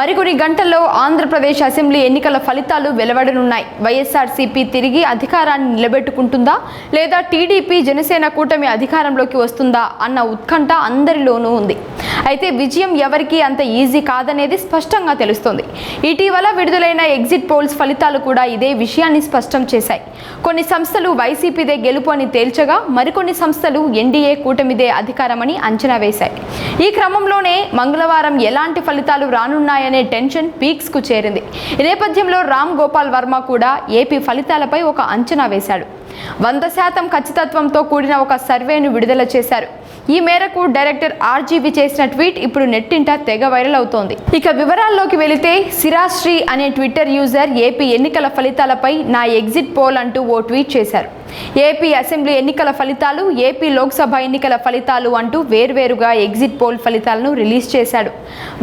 మరికొన్ని గంటల్లో ఆంధ్రప్రదేశ్ అసెంబ్లీ ఎన్నికల ఫలితాలు వెలువడనున్నాయి. వైఎస్ఆర్సీపీ తిరిగి అధికారాన్ని నిలబెట్టుకుంటుందా? లేదా టీడీపీ జనసేన కూటమి అధికారంలోకి వస్తుందా? అన్న ఉత్కంఠ అందరిలోనూ ఉంది. అయితే విజయం ఎవరికీ అంత ఈజీ కాదనేది స్పష్టంగా తెలుస్తోంది. ఇటీవల విడుదలైన ఎగ్జిట్ పోల్స్ ఫలితాలు కూడా ఇదే విషయాన్ని స్పష్టం చేశాయి. కొన్ని సంస్థలు వైసీపీదే గెలుపు అని తేల్చగా మరికొన్ని సంస్థలు ఎన్డీఏ కూటమిదే అధికారమని అంచనా వేశాయి. ఈ క్రమంలోనే మంగళవారం ఎలాంటి ఫలితాలు రానున్నాయనే టెన్షన్ పీక్స్కు చేరింది. ఈ నేపథ్యంలో రామ్ గోపాల్ వర్మ కూడా ఏపీ ఫలితాలపై ఒక అంచనా వేశాడు. వంద శాతం ఖచ్చితత్వంతో కూడిన ఒక సర్వేను విడుదల చేశారు. ఈ మేరకు డైరెక్టర్ ఆర్జీవి చేసిన ట్వీట్ ఇప్పుడు నెట్టింట తెగ వైరల్ అవుతోంది. ఇక వివరాల్లోకి వెళితే సిరాశ్రీ అనే ట్విట్టర్ యూజర్ ఏపీ ఎన్నికల ఫలితాలపై నా ఎగ్జిట్ పోల్ అంటూ ఓ ట్వీట్ చేశారు. ఏపీ అసెంబ్లీ ఎన్నికల ఫలితాలు ఏపీ లోక్సభ ఎన్నికల ఫలితాలు అంటూ వేర్వేరుగా ఎగ్జిట్ పోల్ ఫలితాలను రిలీజ్ చేశాడు.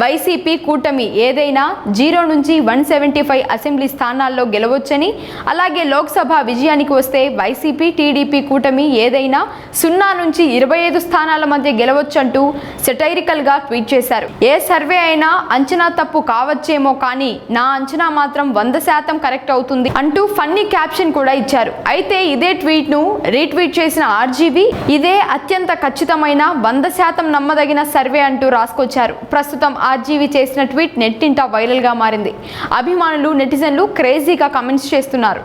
వైసీపీ కూటమి ఏదైనా జీరో నుంచి వన్ సెవెంటీ ఫైవ్ అసెంబ్లీ స్థానాల్లో గెలవచ్చని అలాగే లోక్సభ విజయానికి వస్తే వైసీపీ టీడీపీ కూటమి ఏదైనా సున్నా నుంచి ఇరవై ఐదు స్థానాల మధ్య గెలవచ్చంటూ సెటైరికల్గా ట్వీట్ చేశారు. ఏ సర్వే అయినా అంచనా తప్పు కావచ్చేమో కానీ నా అంచనా మాత్రం వంద శాతం కరెక్ట్ అవుతుంది అంటూ ఫన్నీ క్యాప్షన్ కూడా ఇచ్చారు. అయితే ఇదే ట్వీట్ను రీట్వీట్ చేసిన ఆర్జీవి ఇదే అత్యంత ఖచ్చితమైన వంద శాతం నమ్మదగిన సర్వే అంటూ రాసుకొచ్చారు. ప్రస్తుతం ఆర్జీవి చేసిన ట్వీట్ నెట్టింట వైరల్గా మారింది. అభిమానులు నెటిజన్లు క్రేజీగా కమెంట్స్ చేస్తున్నారు.